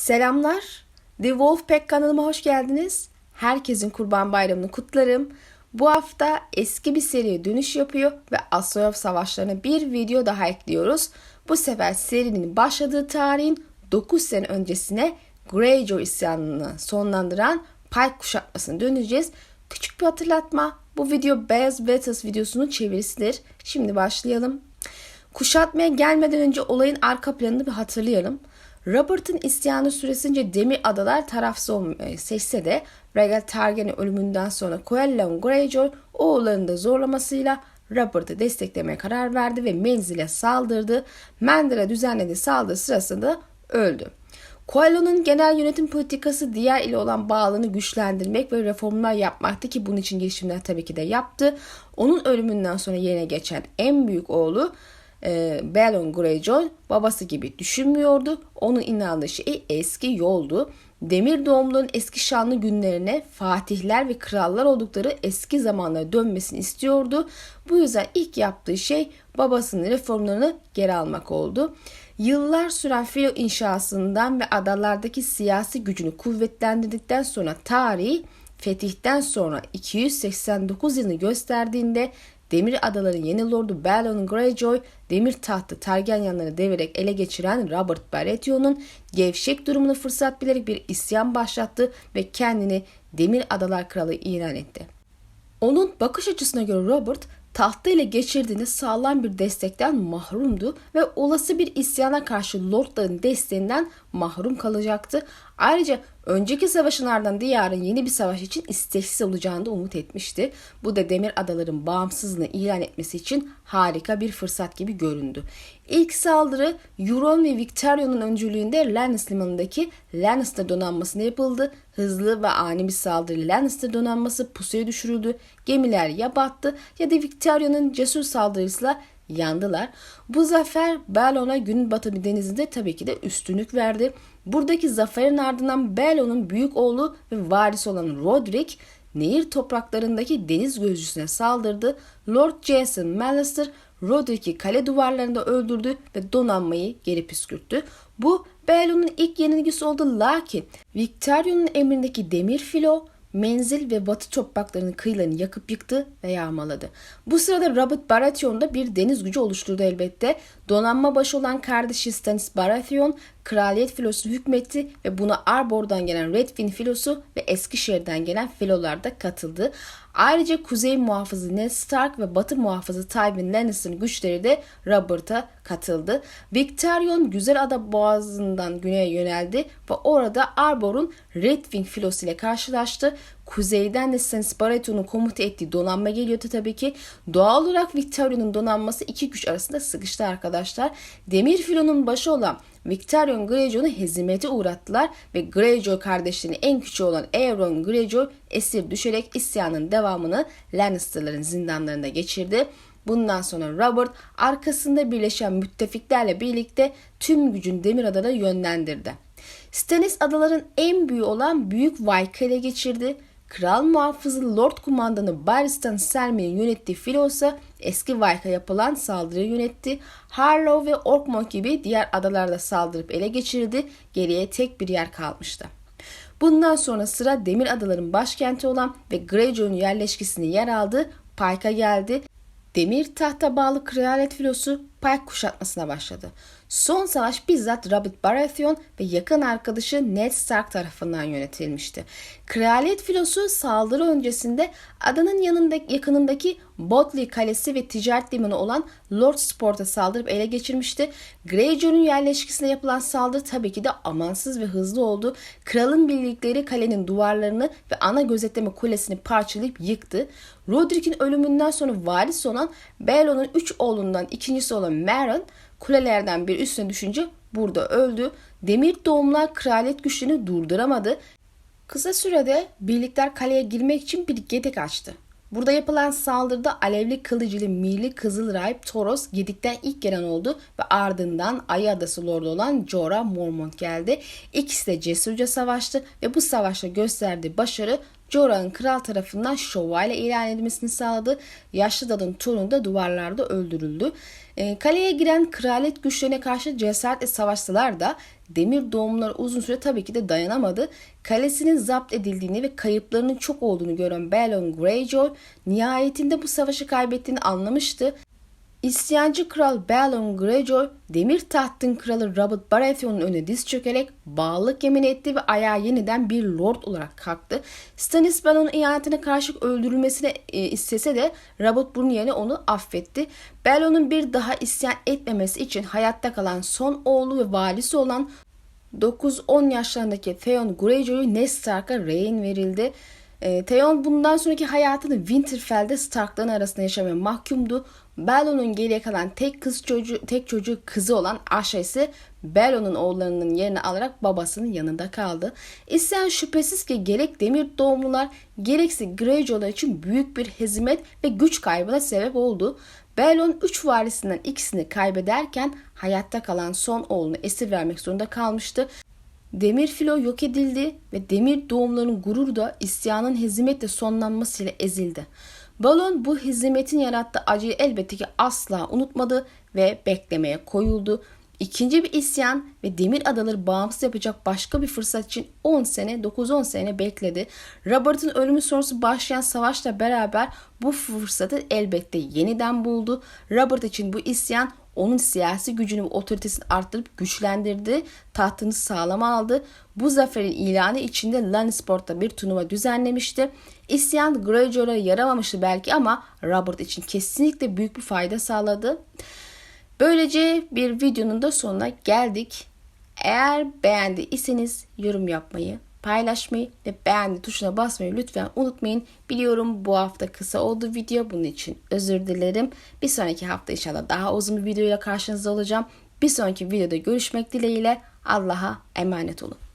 Selamlar. The Wolfpack kanalıma hoş geldiniz. Herkesin Kurban Bayramı'nı kutlarım. Bu hafta eski bir seriye dönüş yapıyor ve Astroyov Savaşları'na bir video daha ekliyoruz. Bu sefer serinin başladığı tarihin 9 sene öncesine Greyjoy isyanını sonlandıran Pike kuşatmasına döneceğiz. Küçük bir hatırlatma. Bu video Beyaz Battles videosunun çevirisidir. Şimdi başlayalım. Kuşatmaya gelmeden önce olayın arka planını bir hatırlayalım. Robert'ın isyanı süresince Demir Adalar tarafsız olmayı seçse de Rhaegal Targaryen'in ölümünden sonra Coelon Greyjoy oğullarını da zorlamasıyla Robert'ı desteklemeye karar verdi ve menzile saldırdı. Mander'a düzenlediği saldırı sırasında öldü. Coelho'nun genel yönetim politikası diğer ile olan bağlılığını güçlendirmek ve reformlar yapmaktı ki bunun için girişimler tabii ki de yaptı. Onun ölümünden sonra yerine geçen en büyük oğlu e, Balon Greyjoy babası gibi düşünmüyordu. Onun inandığı şey eski yoldu. Demir doğumluların eski şanlı günlerine fatihler ve krallar oldukları eski zamanlara dönmesini istiyordu. Bu yüzden ilk yaptığı şey babasının reformlarını geri almak oldu. Yıllar süren filo inşasından ve adalardaki siyasi gücünü kuvvetlendirdikten sonra tarihi fetihten sonra 289 yılını gösterdiğinde Demir Adaların yeni lordu Balon Greyjoy, demir tahtı Targaryenları devirerek ele geçiren Robert Baratheon'un gevşek durumunu fırsat bilerek bir isyan başlattı ve kendini Demir Adalar Kralı ilan etti. Onun bakış açısına göre Robert tahta ile geçirdiğinde sağlam bir destekten mahrumdu ve olası bir isyana karşı lordların desteğinden mahrum kalacaktı. Ayrıca önceki savaşın ardından diyarın yeni bir savaş için isteksiz olacağını da umut etmişti. Bu da Demir Adaların bağımsızlığını ilan etmesi için harika bir fırsat gibi göründü. İlk saldırı Euron ve Victorion'un öncülüğünde Lannister limanındaki Lannister donanmasına yapıldı. Hızlı ve ani bir saldırı Lannister donanması pusuya düşürüldü. Gemiler ya battı ya da Victorion'un cesur saldırısıyla yandılar. Bu zafer Balon'a gün batımı denizinde tabii ki de üstünlük verdi. Buradaki zaferin ardından Balon'un büyük oğlu ve varisi olan Roderick nehir topraklarındaki deniz gözcüsüne saldırdı. Lord Jason Mallister Roderick'i kale duvarlarında öldürdü ve donanmayı geri püskürttü. Bu Balon'un ilk yenilgisi oldu lakin Victorion'un emrindeki demir filo menzil ve batı topraklarının kıyılarını yakıp yıktı ve yağmaladı. Bu sırada Robert Baratheon da bir deniz gücü oluşturdu elbette. Donanma başı olan kardeşi Stannis Baratheon kraliyet filosunu hükmetti ve buna Arbor'dan gelen Redfin filosu ve Eskişehir'den gelen filolar da katıldı. Ayrıca kuzey muhafızı Ned Stark ve batı muhafızı Tywin Lannister'ın güçleri de Robert'a katıldı. Victorion Güzelada Boğazı'ndan güneye yöneldi ve orada Arbor'un Redwing filosu ile karşılaştı. Kuzeyden de Stannis Baratheon'un komuta ettiği donanma geliyordu tabii ki. Doğal olarak Victorion'un donanması iki güç arasında sıkıştı arkadaşlar. Demir filonun başı olan Victorion Greyjoy'u hezimete uğrattılar ve Greyjoy kardeşlerinin en küçüğü olan Aeron Greyjoy esir düşerek isyanın devamını Lannister'ların zindanlarında geçirdi. Bundan sonra Robert arkasında birleşen müttefiklerle birlikte tüm gücün Demirada'da yönlendirdi. Stannis adaların en büyüğü olan Büyük ele geçirdi. Kral muhafızı Lord Kumandanı Barristan Selmay'ın yönettiği filo ise eski Vayka yapılan saldırıyı yönetti. Harlow ve Orkmont gibi diğer adalarda saldırıp ele geçirdi. Geriye tek bir yer kalmıştı. Bundan sonra sıra Demir Adaların başkenti olan ve Greyjoy'un yerleşkesini yer aldığı Pike'a geldi. Demir tahta bağlı kraliyet filosu Pike kuşatmasına başladı. Son savaş bizzat Robert Baratheon ve yakın arkadaşı Ned Stark tarafından yönetilmişti. Kraliyet filosu saldırı öncesinde adanın yanındaki, yakınındaki Botley Kalesi ve ticaret limanı olan Lord Sport'a saldırıp ele geçirmişti. Greyjoy'un yerleşkesine yapılan saldırı tabii ki de amansız ve hızlı oldu. Kralın birlikleri kalenin duvarlarını ve ana gözetleme kulesini parçalayıp yıktı. Roderick'in ölümünden sonra varis olan Balon'un üç oğlundan ikincisi olan Meryn kulelerden bir üstüne düşünce burada öldü. Demir doğumlar kraliyet güçlerini durduramadı. Kısa sürede birlikler kaleye girmek için bir gedek açtı. Burada yapılan saldırıda alevli kılıcılı Mirli Kızıl Rahip Toros Gedik'ten ilk gelen oldu ve ardından Ayı Adası Lordu olan Jorah Mormont geldi. İkisi de cesurca savaştı ve bu savaşta gösterdiği başarı Jorah'ın kral tarafından şövalye ilan edilmesini sağladı. Yaşlı dadın torunu da duvarlarda öldürüldü. E, kaleye giren kraliyet güçlerine karşı cesaretle savaşsalar da demir doğumları uzun süre tabii ki de dayanamadı. Kalesinin zapt edildiğini ve kayıplarının çok olduğunu gören Balon Greyjoy nihayetinde bu savaşı kaybettiğini anlamıştı. İsyancı kral Balon Greyjoy demir tahtın kralı Robert Baratheon'un önüne diz çökerek bağlılık yemin etti ve ayağa yeniden bir lord olarak kalktı. Stannis Balon'un ihanetine karşılık öldürülmesini e, istese de Robert bunun yerine onu affetti. Balon'un bir daha isyan etmemesi için hayatta kalan son oğlu ve valisi olan 9-10 yaşlarındaki Theon Greyjoy'u Ned Stark'a rehin verildi. E, Theon bundan sonraki hayatını Winterfell'de Stark'ların arasında yaşamaya mahkumdu. Bellon'un geriye kalan tek kız çocuğu, tek çocuğu kızı olan Asha ise Bellon'un oğullarının yerini alarak babasının yanında kaldı. İsyan şüphesiz ki gerek demir doğumlular gerekse Greyjoy'lar için büyük bir hezimet ve güç kaybına sebep oldu. Bellon üç varisinden ikisini kaybederken hayatta kalan son oğlunu esir vermek zorunda kalmıştı. Demir filo yok edildi ve demir doğumların gururu da isyanın hezimetle sonlanmasıyla ezildi. Balon bu hezimetin yarattığı acıyı elbette ki asla unutmadı ve beklemeye koyuldu. İkinci bir isyan ve Demir Adaları bağımsız yapacak başka bir fırsat için 10 sene, 9-10 sene bekledi. Robert'ın ölümü sonrası başlayan savaşla beraber bu fırsatı elbette yeniden buldu. Robert için bu isyan onun siyasi gücünü ve otoritesini arttırıp güçlendirdi. Tahtını sağlama aldı. Bu zaferin ilanı içinde Lannisport'ta bir turnuva düzenlemişti. İsyan Greyjoy'lara yaramamıştı belki ama Robert için kesinlikle büyük bir fayda sağladı. Böylece bir videonun da sonuna geldik. Eğer beğendiyseniz yorum yapmayı, paylaşmayı ve beğendi tuşuna basmayı lütfen unutmayın. Biliyorum bu hafta kısa oldu video. Bunun için özür dilerim. Bir sonraki hafta inşallah daha uzun bir videoyla karşınızda olacağım. Bir sonraki videoda görüşmek dileğiyle Allah'a emanet olun.